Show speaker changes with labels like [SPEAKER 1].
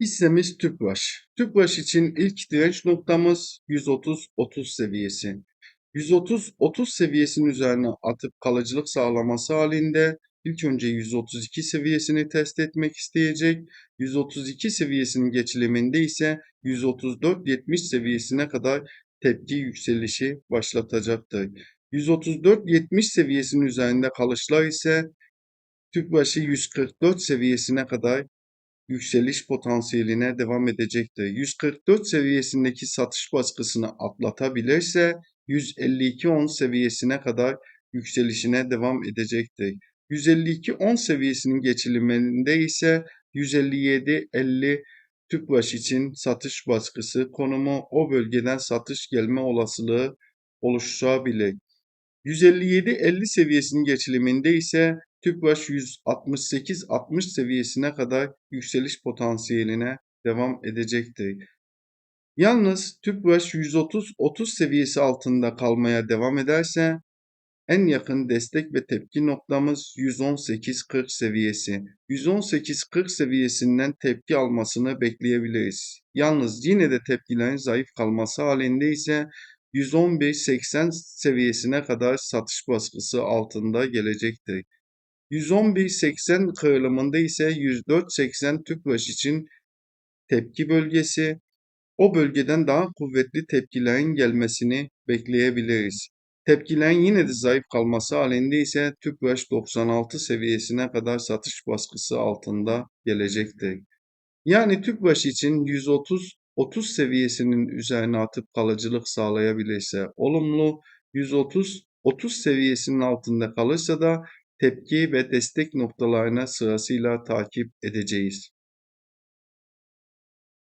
[SPEAKER 1] Hissemiz TÜPRAŞ. TÜPRAŞ için ilk direnç noktamız 130-30 seviyesi. 130-30 seviyesinin üzerine atıp kalıcılık sağlaması halinde ilk önce 132 seviyesini test etmek isteyecek. 132 seviyesinin geçiliminde ise 134-70 seviyesine kadar tepki yükselişi başlatacaktır. 134-70 seviyesinin üzerinde kalışlar ise TÜPRAŞ'ı 144 seviyesine kadar yükseliş potansiyeline devam edecektir. 144 seviyesindeki satış baskısını atlatabilirse 152.10 seviyesine kadar yükselişine devam edecektir. 152.10 seviyesinin geçiliminde ise 157.50 tüpraş için satış baskısı konumu o bölgeden satış gelme olasılığı oluşturabilir. 157-50 seviyesinin geçiliminde ise TÜPRAŞ 168-60 seviyesine kadar yükseliş potansiyeline devam edecektir. Yalnız TÜPRAŞ 130-30 seviyesi altında kalmaya devam ederse en yakın destek ve tepki noktamız 118-40 seviyesi. 118-40 seviyesinden tepki almasını bekleyebiliriz. Yalnız yine de tepkilerin zayıf kalması halinde ise 111.80 seviyesine kadar satış baskısı altında gelecektir. 111.80 kırılımında ise 104.80 tüpraş için tepki bölgesi. O bölgeden daha kuvvetli tepkilerin gelmesini bekleyebiliriz. Tepkilerin yine de zayıf kalması halinde ise tüpraş 96 seviyesine kadar satış baskısı altında gelecektir. Yani tüpraş için 130 30 seviyesinin üzerine atıp kalıcılık sağlayabilirse olumlu, 130 30 seviyesinin altında kalırsa da tepki ve destek noktalarına sırasıyla takip edeceğiz.